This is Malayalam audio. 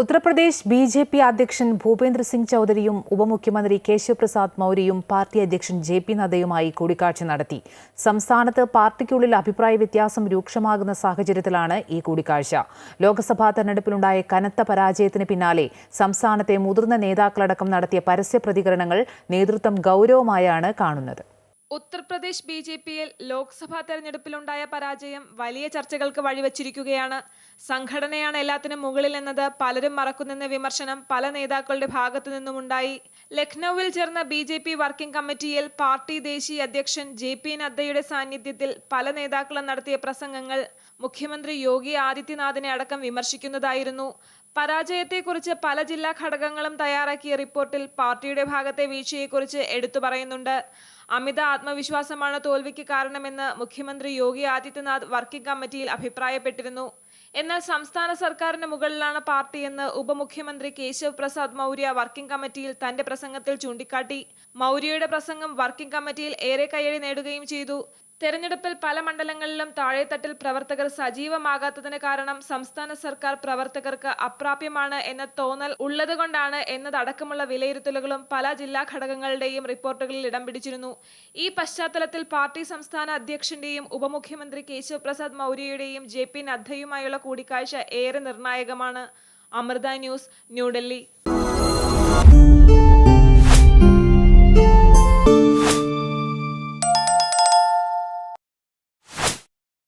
ഉത്തർപ്രദേശ് ബി ജെ പി അധ്യക്ഷൻ ഭൂപേന്ദ്ര സിംഗ് ചൌധരിയും ഉപമുഖ്യമന്ത്രി കേശവ് പ്രസാദ് മൌര്യയും പാർട്ടി അധ്യക്ഷൻ ജെ പി നദ്ദയുമായി കൂടിക്കാഴ്ച നടത്തി. സംസ്ഥാനത്ത് പാർട്ടിക്കുള്ളിൽ അഭിപ്രായ വ്യത്യാസം രൂക്ഷമാകുന്ന സാഹചര്യത്തിലാണ് ഈ കൂടിക്കാഴ്ച. ലോക്സഭാ തെരഞ്ഞെടുപ്പിലുണ്ടായ കനത്ത പരാജയത്തിന് പിന്നാലെ സംസ്ഥാനത്തെ മുതിർന്ന നേതാക്കളടക്കം നടത്തിയ പരസ്യ പ്രതികരണങ്ങൾ നേതൃത്വം ഗൌരവമായാണ് കാണുന്നത്. ഉത്തർപ്രദേശ് ബി ജെ പിയിൽ ലോക്സഭാ തെരഞ്ഞെടുപ്പിലുണ്ടായ പരാജയം വലിയ ചർച്ചകൾക്ക് വഴിവെച്ചിരിക്കുകയാണ്. സംഘടനയാണ് എല്ലാത്തിനും മുകളിൽ എന്നത് പലരും മറക്കുന്നെന്ന വിമർശനം പല നേതാക്കളുടെ ഭാഗത്തു നിന്നുമുണ്ടായി. ലക്നൌവിൽ ചേർന്ന ബി ജെ പി വർക്കിംഗ് കമ്മിറ്റിയിൽ പാർട്ടി ദേശീയ അധ്യക്ഷൻ ജെ പി നദ്ദയുടെ സാന്നിധ്യത്തിൽ പല നേതാക്കളും നടത്തിയ പ്രസംഗങ്ങൾ മുഖ്യമന്ത്രി യോഗി ആദിത്യനാഥിനെ അടക്കം വിമർശിക്കുന്നതായിരുന്നു. പരാജയത്തെക്കുറിച്ച് പല ജില്ലാ ഘടകങ്ങളും തയ്യാറാക്കിയ റിപ്പോർട്ടിൽ പാർട്ടിയുടെ ഭാഗത്തെ വീഴ്ചയെക്കുറിച്ച് എടുത്തു പറയുന്നുണ്ട്. അമിത ആത്മവിശ്വാസമാണ് തോൽവിക്ക് കാരണമെന്ന് മുഖ്യമന്ത്രി യോഗി ആദിത്യനാഥ് വർക്കിംഗ് കമ്മിറ്റിയിൽ അഭിപ്രായപ്പെട്ടിരുന്നു എന്നാൽ സംസ്ഥാന സർക്കാരിന് മുകളിലാണ് പാർട്ടിയെന്ന് ഉപമുഖ്യമന്ത്രി കേശവ് പ്രസാദ് മൗര്യ വർക്കിംഗ് കമ്മിറ്റിയിൽ തന്റെ പ്രസംഗത്തിൽ ചൂണ്ടിക്കാട്ടി. മൗര്യയുടെ പ്രസംഗം വർക്കിംഗ് കമ്മിറ്റിയിൽ ഏറെ കയ്യടി നേടുകയും ചെയ്തു. തെരഞ്ഞെടുപ്പിൽ പല മണ്ഡലങ്ങളിലും താഴെത്തട്ടിൽ പ്രവർത്തകർ സജീവമാകാത്തതിന് കാരണം സംസ്ഥാന സർക്കാർ പ്രവർത്തകർക്ക് അപ്രാപ്യമാണ് എന്ന തോന്നൽ ഉള്ളതുകൊണ്ടാണ് എന്നതടക്കമുള്ള വിലയിരുത്തലുകളും പല ജില്ലാ ഘടകങ്ങളുടെയും റിപ്പോർട്ടുകളിൽ ഇടം പിടിച്ചിരുന്നു. ഈ പശ്ചാത്തലത്തിൽ പാർട്ടി സംസ്ഥാന അധ്യക്ഷന്റെയും ഉപമുഖ്യമന്ത്രി കേശവ് പ്രസാദ് മൗര്യയുടെയും ജെ പി നദ്ദയുമായുള്ള കൂടിക്കാഴ്ച ഏറെ നിർണായകമാണ്. അമൃത ന്യൂസ് ന്യൂഡൽഹി